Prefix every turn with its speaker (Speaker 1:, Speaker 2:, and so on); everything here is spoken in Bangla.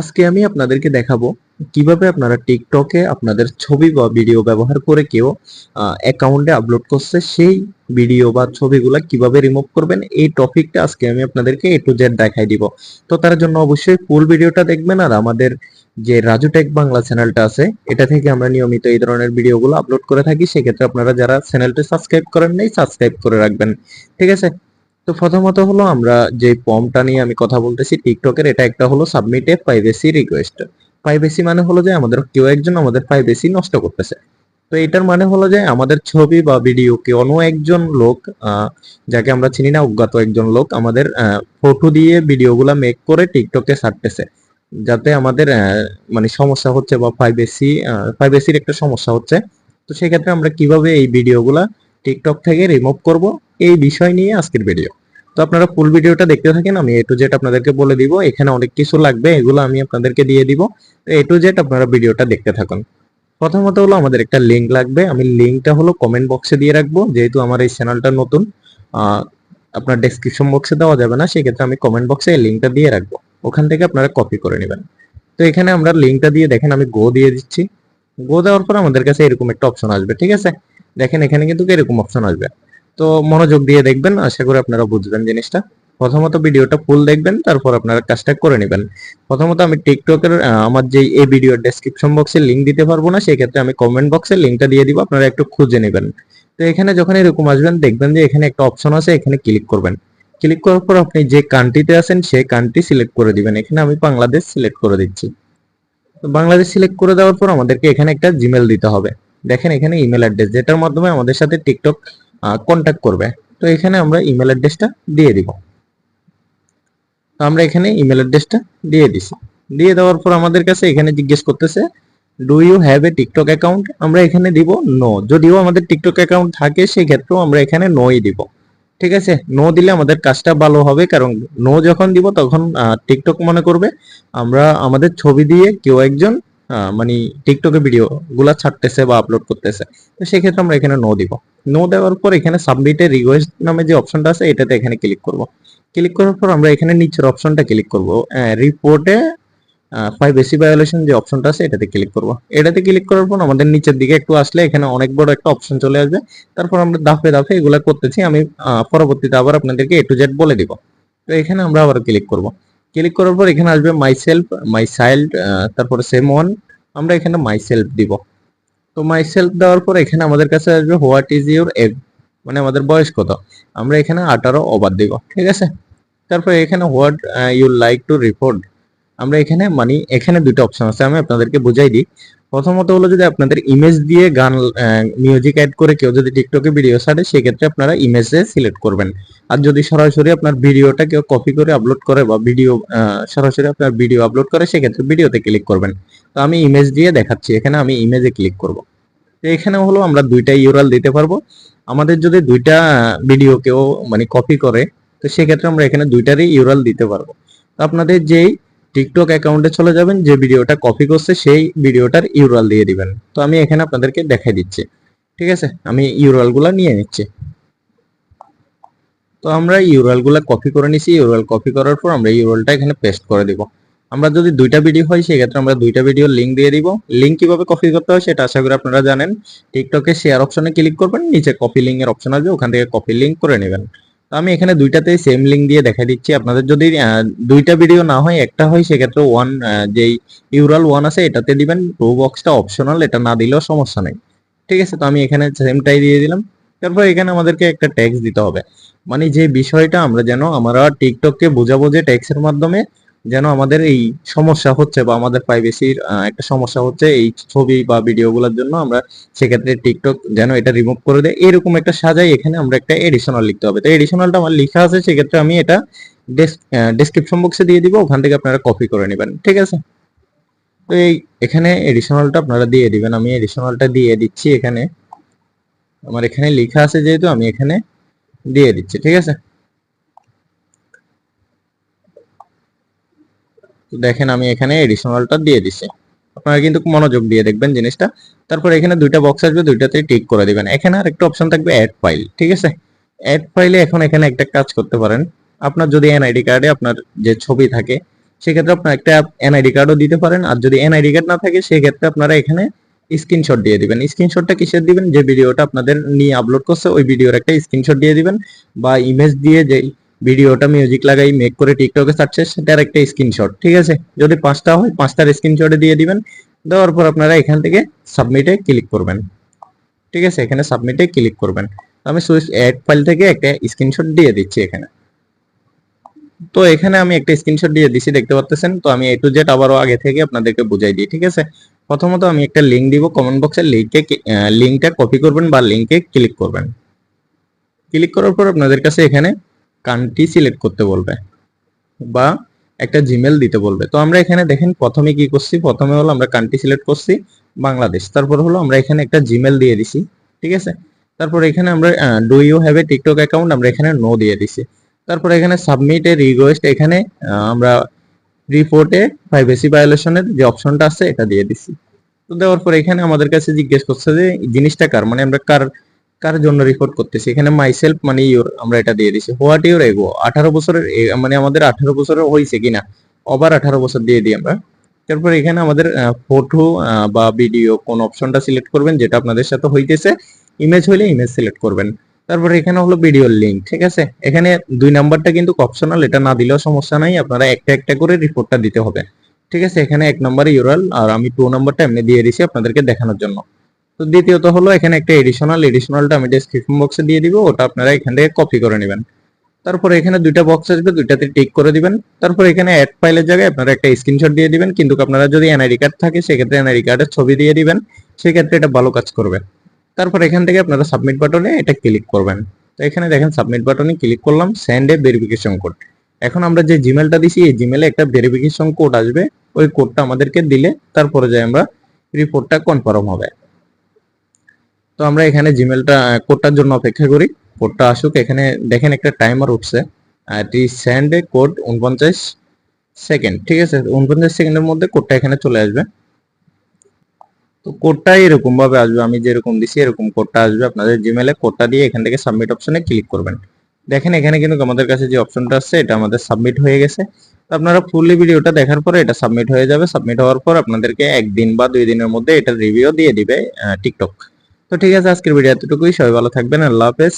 Speaker 1: আজকে আমি আপনাদেরকে দেখাবো কীভাবে আপনারা টিকটকে আপনাদের ছবি বা ভিডিও ব্যবহার করে কেউ অ্যাকাউন্টে আপলোড করছে, সেই ভিডিও বা ছবিগুলা কীভাবে রিমুভ করবেন, এই টপিকটা আজকে আমি আপনাদেরকে এ টু জেড দেখাই দিব। তো তার জন্য অবশ্যই ফুল ভিডিওটা দেখবেন আর আমাদের যে রাজু টেক বাংলা চ্যানেলটা আছে, এটা থেকে আমরা নিয়মিত এই ধরনের ভিডিওগুলো আপলোড করে থাকি। সেক্ষেত্রে আপনারা যারা চ্যানেলটি সাবস্ক্রাইব করেন নাই সাবস্ক্রাইব করে রাখবেন। ঠিক আছে? তো প্রথমত হলো আমরা যে ফর্মটা নিয়ে আমি কথা বলতেছি টিকটকের, এটা একটা হলো submit a privacy request privacy মানে হলো যে আমাদের কেউ একজন আমাদের প্রাইভেসি নষ্ট করতেছে। তো এটার মানে হলো যে আমাদের ছবি বা ভিডিও কে অন্য একজন লোক যাকে আমরা চিনি না অজ্ঞাত একজন লোক আমাদের ফটো দিয়ে ভিডিওগুলা মেক করে টিকটকে ছাড়তেছে। যাতে আমাদের মানে সমস্যা হচ্ছে বা প্রাইভেসি প্রাইভেসির একটা সমস্যা হচ্ছে। তো সেক্ষেত্রে আমরা কীভাবে এই ভিডিওগুলা টিকটক থেকে রিমুভ করব? এই বিষয় নিয়ে আজকের ভিডিও তো আপনারা ফুল ভিডিওটা দেখতে থাকেন, আমি এ টু জেড আপনাদেরকে বলে দিব, এখানে অনেক কিছু লাগবে, এগুলো আমি আপনাদেরকে দিয়ে দিব। এ টু জেড আপনারা ভিডিওটা দেখতে থাকুন। প্রথমত হলো আমাদের একটা লিংক লাগবে, আমি লিংকটা হলো কমেন্ট বক্সে দিয়ে রাখব, যেহেতু আমার এই চ্যানেলটা নতুন আপনার ডেসক্রিপশন বক্সে দেওয়া যাবে না, সেক্ষেত্রে আমি কমেন্ট বক্সে এই লিংকটা দিয়ে রাখব। ওখান থেকে আপনারা কপি করে নেবেন। তো এখানে আমরা লিঙ্কটা দিয়ে দেখেন, আমি গো দিয়ে দিচ্ছি। গো দেওয়ার পর আমাদের কাছে এরকম একটা অপশন আসবে, ঠিক আছে? দেখেন, এখানে কিন্তু এরকম অপশন আসবে। তো মনোযোগ দিয়ে দেখবেন, আশা করি আপনারা বুঝবেন জিনিসটা। প্রথমত ভিডিওটা ফুল দেখবেন, তারপর আপনারা কাজটা করে নেবেন। প্রথমত আমি টিকটকের আমার যে এই ভিডিওর ডেসক্রিপশন বক্সে লিংক দিতে পারব না, সেক্ষেত্রে আমি কমেন্ট বক্সে লিংকটা দিয়ে দিব, আপনারা একটু খুঁজে নেবেন। তো এখানে যখন এরকম আসবেন, দেখবেন যে এখানে একটা অপশন আছে, এখানে ক্লিক করবেন। ক্লিক করার পর আপনি যে কান্ট্রিতে আছেন, সেই কান্ট্রি সিলেক্ট করে দিবেন। এখানে আমি বাংলাদেশ সিলেক্ট করে দিচ্ছি। তো বাংলাদেশ সিলেক্ট করে দেওয়ার পর আমাদেরকে এখানে একটা জিমেল দিতে হবে। দেখেন এখানে ইমেল অ্যাড্রেস যেটার মাধ্যমে আমাদের সাথে টিকটক কন্ট্যাক্ট করবে। তো এখানে আমরা ইমেল অ্যাড্রেসটা দিয়ে দিব। তো আমরা এখানে ইমেল অ্যাড্রেসটা দিয়ে দিছি। দিয়ে দেওয়ার পর আমাদের কাছে এখানে জিজ্ঞেস করতেছে do you have a TikTok account আমরা এখানে দিব নো যদিও আমাদের টিকটক অ্যাকাউন্ট থাকে সেই ক্ষেত্রেও আমরা এখানে নোই দিব। ঠিক আছে? নো দিলে আমাদের কাজটা ভালো হবে, কারণ নো যখন দিব, তখন টিকটক মনে করবে, আমরা আমাদের ছবি দিয়ে কেউ একজন মানে টিকটকে ভিডিও গুলা ছাড়তেছে বা আপলোড করতেছে। তো সেক্ষেত্রে আমরা এখানে নো দিব। নো দেওয়ার পর এখানে সাবমিটে রিকোয়েস্ট নামে যে অপশনটা আছে, এটাতে এখানে ক্লিক করব। ক্লিক করার পর আমরা এখানে নিচের অপশনটা ক্লিক করব। রিপোর্টে প্রাইভেসি ভায়োলেশন যে অপশনটা আছে, এটাতে ক্লিক করব। এটাতে ক্লিক করার পর আমাদের নিচের দিকে একটু আসলে এখানে অনেক বড় একটা অপশন চলে আসবে। তারপর আমরা দাফে দাফে এগুলা করতেছি। আমি পরবর্তীতে আবার আপনাদেরকে এ টু জেড বলে দিব। তো এখানে আমরা আবার ক্লিক করব। ক্লিক করার পর এখানে আসবে মাই সেলফ মাই চাইল্ড তারপরে সেম ওয়ান আমরা এখানে মাই সেলফ দিব। তো মাই সেলফ দেওয়ার পর এখানে আমাদের কাছে আসবে হোয়াট ইজ ইউর এজ মানে আমাদের বয়স কত? আমরা এখানে আঠারো ওভার দিব, ঠিক আছে? তারপরে এখানে what you like to report আমরা এখানে মানে এখানে দুটো অপশন আছে, আমি আপনাদেরকে বুঝাই দিই। প্রথমত হলো যদি আপনাদের ইমেজ দিয়ে গান মিউজিক অ্যাড করে কেউ যদি টিকটকে ভিডিও ছাড়ে, সেক্ষেত্রে আপনারা ইমেজে সিলেক্ট করবেন। আর যদি সরাসরি আপনার ভিডিওটা কেউ কপি করে আপলোড করে বা ভিডিও সরাসরি আপনার ভিডিও আপলোড করে, সেক্ষেত্রে ভিডিওতে ক্লিক করবেন। তো আমি ইমেজ দিয়ে দেখাচ্ছি, এখানে আমি ইমেজে ক্লিক করব। তো এখানে হলো আমরা দুইটা ইউরাল দিতে পারব। আমাদের যদি দুইটা ভিডিও কেউ মানে কপি করে, তো সেক্ষেত্রে আমরা এখানে দুইটারই ইউরাল দিতে পারব। তো আপনাদের যেই টিকটক অ্যাকাউন্টে চলে যাবেন, যে ভিডিওটা কপি করছে, সেই ভিডিওটার ইউরাল দিয়ে দিবেন। তো আমি এখানে আপনাদেরকে দেখাই দিচ্ছি। ঠিক আছে? আমি ইউরালগুলা নিয়ে নিচ্ছি। তো আমরা ইউরালগুলা কপি করে নিছি। ইউরাল কপি করার পর আমরা ইউরালটা এখানে পেস্ট করে দিব। আমরা যদি দুইটা ভিডিও হয়, সেক্ষেত্রে আমরা দুইটা ভিডিও লিংক দিয়ে দিব। লিংক কীভাবে কপি করতে হয়, সেটা আশা করি আপনারা জানেন। টিকটকে শেয়ার অপশনে ক্লিক করবেন, নিচে কপি লিঙ্ক এর অপশন আসবে, ওখান থেকে কপি লিংক করে নেবেন। আমি এখানে দুইটাতেই সেম লিঙ্ক দিয়ে দেখা দিচ্ছি। আপনাদের যদি দুইটা ভিডিও না হয়, একটা হয় সেক্ষেত্রে ওয়ান যেই ইউরাল ওয়ান আছে, এটাতে দিবেন। প্রো বক্সটা অপশনাল এটা না দিলেও সমস্যা নেই। ঠিক আছে? তো আমি এখানে সেমটাই দিয়ে দিলাম। তারপর এখানে আমাদেরকে একটা ট্যাক্স দিতে হবে। মানে যে বিষয়টা আমরা যেন, আমরা টিকটককে বোঝাবো যে ট্যাক্সের মাধ্যমে যেন আমাদের এই সমস্যা হচ্ছে বা আমাদের প্রাইভেসির একটা সমস্যা হচ্ছে এই ছবি বা ভিডিওগুলোর জন্য আমরা সেক্ষেত্রে টিকটক যেন এটা রিমুভ করে দেয়। এরকম একটা সাজাই এখানে আমরা একটা এডিশনাল লিখতে হবে। তো এডিশনালটা আমার লেখা আছে, সেক্ষেত্রে আমি এটা ডেসক্রিপশন বক্সে দিয়ে দিব, ওখান থেকে আপনারা কপি করে নেবেন। ঠিক আছে? তো এই এখানে এডিশনালটা আপনারা দিয়ে দিবেন। আমি এডিশনালটা দিয়ে দিচ্ছি এখানে। আমার এখানে লেখা আছে যেহেতু, আমি এখানে দিয়ে দিচ্ছি। ঠিক আছে তো দেখেন আমি এখানে এডিশনালটা দিয়ে দিচ্ছি আপনারা কিন্তু মনোযোগ দিয়ে দেখবেন জিনিসটা। তারপর এখানে দুইটা বক্স আসবে দুইটাতে টিক করে দিবেন। এখানে আর একটা অপশন থাকবে অ্যাড ফাইল ঠিক আছে? অ্যাড ফাইলে এখন এখানে একটা কাজ করতে পারেন। আপনার যদি এনআইডি কার্ডে আপনার যে ছবি থাকে, সেক্ষেত্রে আপনার একটা এনআইডি কার্ডও দিতে পারেন। আর যদি এনআইডি কার্ড না থাকে, সেক্ষেত্রে আপনারা এখানে স্ক্রিনশট দিয়ে দিবেন। স্ক্রিনশটটা কিসের দিবেন? যে ভিডিওটা আপনাদের নিয়ে আপলোড করছে, ওই ভিডিওর একটা স্ক্রিনশট দিয়ে দিবেন। বা ইমেজ দিয়ে যে ভিডিওটা মিউজিক লাগাই মেক করে টিকটকে ছাড়ছে সেটার একটা স্ক্রিনশট ঠিক আছে? যদি পাঁচটা হয়, পাঁচটার স্ক্রিনশটে দিয়ে দিবেন, দেওয়ার পর আপনারা এখান থেকে সাবমিটে ক্লিক করবেন। ঠিক আছে? এখানে সাবমিটে ক্লিক করবেন। আমি সুইচ অ্যাড ফাইল থেকে একটা স্ক্রিনশট দিয়ে দিচ্ছি এখানে। তো এখানে আমি একটা স্ক্রিনশট দিয়ে দিছি, দেখতে পাচ্ছেন? তো আমি এ টু জেড আবারও আগে থেকে আপনাদেরকে বুঝাই দিই, ঠিক আছে? প্রথমত আমি একটা লিংক দিব কমেন্ট বক্সে লিংকে লিংকটা কপি করবেন বা লিংকে ক্লিক করবেন। ক্লিক করার পর আপনাদের কাছে এখানে কান্ট্রি সিলেক্ট করতে বলবে বা একটা জিমেল দিতে বলবে। তো আমরা এখানে দেখেন প্রথমে কি করছি? প্রথমে হলো আমরা কান্ট্রি সিলেক্ট করছি, বাংলাদেশ। তারপর হলো আমরা এখানে একটা জিমেল দিয়ে দিছি, ঠিক আছে? তারপর এখানে আমরা do you have a TikTok account আমরা এখানে নো দিয়ে দিছি। তারপর এখানে সাবমিট এ রিকোয়েস্ট এখানে আমরা রিপোর্টে প্রাইভেসি ভায়োলেশনের যে অপশনটা আছে, এটা দিয়ে দিছি। তো দেওয়ার পর এখানে আমাদের কাছে জিজ্ঞেস করছে যে, জিনিসটা কার? মানে আমরা কার কার জন্য রিপোর্ট করতেছি? এখানে মাই সেলফ মানে ইউর আমরা এটা দিয়ে দিছি। হোয়াট ইউর এগো আঠারো বছরের মানে আমাদের আঠারো বছরের হয়েছে কিনা? ওভার আঠারো বছর দিয়ে দিই আমরা। তারপর এখানে আমাদের ফটো বা ভিডিও কোন অপশনটা সিলেক্ট করবেন যেটা আপনাদের সাথে হইতেছে ইমেজ হইলে ইমেজ সিলেক্ট করবেন। তারপরে এখানে হলো ভিডিওর লিংক ঠিক আছে? এখানে দুই নাম্বারটা কিন্তু অপশনাল এটা না দিলেও সমস্যা নাই, আপনারা একটা একটা করে রিপোর্টটা দিতে হবে। ঠিক আছে? এখানে এক নম্বরে ইউরাল, আর আমি টু নাম্বারটা এমনি দিয়ে দিছি আপনাদেরকে দেখানোর জন্য। তো দ্বিতীয়ত হলো এখানে একটা এডিশনাল এডিশনালটা আমি ডেসক্রিপশন বক্সে দিয়ে দিব, ওটা আপনারা এখান থেকে কপি করে নেবেন। তারপরে এখানে দুইটা বক্স আসবে, দুইটাতে টিক করে দিবেন। তারপর এখানে অ্যাড ফাইলের জায়গায় আপনারা একটা স্ক্রিনশট দিয়ে দিবেন, কিন্তু আপনারা যদি এনআইডি কার্ড থাকে, সেক্ষেত্রে এনআইডি কার্ডের ছবি দিয়ে দিবেন, সেক্ষেত্রে এটা ভালো কাজ করবে। তারপর এখান থেকে আপনারা সাবমিট বাটনে এটা ক্লিক করবেন। তো এখানে দেখেন সাবমিট বাটনে ক্লিক করলাম সেন্ড এ ভেরিফিকেশন কোড এখন আমরা যে জিমেলটা দিছি, এই জিমেলে একটা ভেরিফিকেশন কোড আসবে, ওই কোডটা আমাদেরকে দিলে তারপরে যাই আমরা রিপোর্টটা কনফার্ম হবে। তো আমরা এখানে জিমেলটা কোডটার জন্য অপেক্ষা করি। কোডটা আসুক, এখানে দেখেন একটা টাইমার উঠছে। এটি সেন্ড এ কোড উনপঞ্চাশ সেকেন্ড ঠিক আছে? উনপঞ্চাশ সেকেন্ডের মধ্যে কোডটা এখানে চলে আসবে। তো কোডটা এরকম ভাবে আসবে, আমি যেরকম দিছি এরকম কোডটা আসবে। আপনাদের জিমেলে কোডটা দিয়ে এখান থেকে সাবমিট অপশনে ক্লিক করবেন। দেখেন, এখানে কিন্তু আমাদের কাছে যে অপশনটা আছে এটা আমাদের সাবমিট হয়ে গেছে। আপনারা ফুললি ভিডিওটা দেখার পরে এটা সাবমিট হয়ে যাবে। সাবমিট হওয়ার পর আপনাদেরকে একদিন বা দুই দিনের মধ্যে এটা রিভিউ দিয়ে দিবে টিকটক তো ঠিক আছে আজকের ভিডিও এতটুকুই। সবাই ভালো থাকবেন। আল্লাহ হাফেজ।